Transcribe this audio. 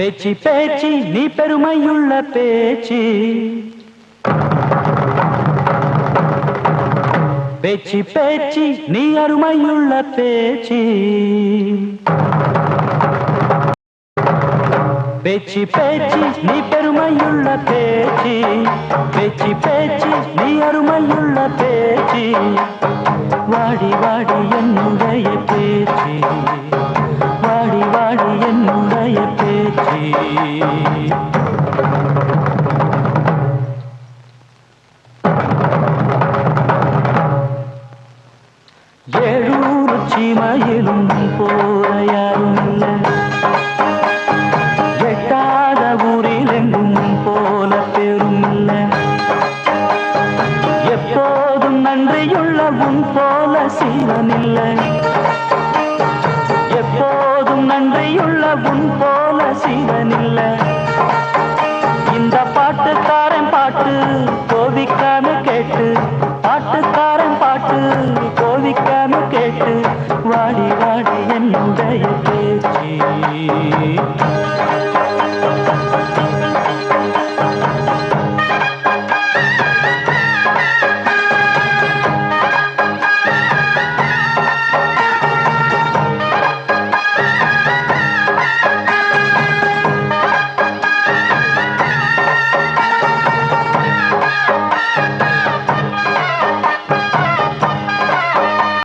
பேச்சு பேச்சு நீ பெருமையுள்ள பேச்சு. பேச்சு பேச்சு நீ அருமையுள்ள பேச்சு. பேச்சு பேச்சு நீ பெருமையுள்ள பேச்சு. பேச்சு பேச்சு நீ அருமையுள்ள பேச்சு. வாடி வாடி என்ன ஏழூர் சீமையிலும் போல யாரும் இல்லை எட்டாத ஊரில் எங்கும் போல பெரும் இல்லை எப்போதும் நன்றியுள்ள உன் போல சீவன் இல்லை எப்போதும் நன்றியுள்ள உன் போல சீவன் இல்லை இந்த பாட்டுக்காரன் பாட்டு கோவிக்காம கேட்டு. பாட்டுக்காரன் பாட்டு கோவிக்காம கேட்டு. வாடி வாடி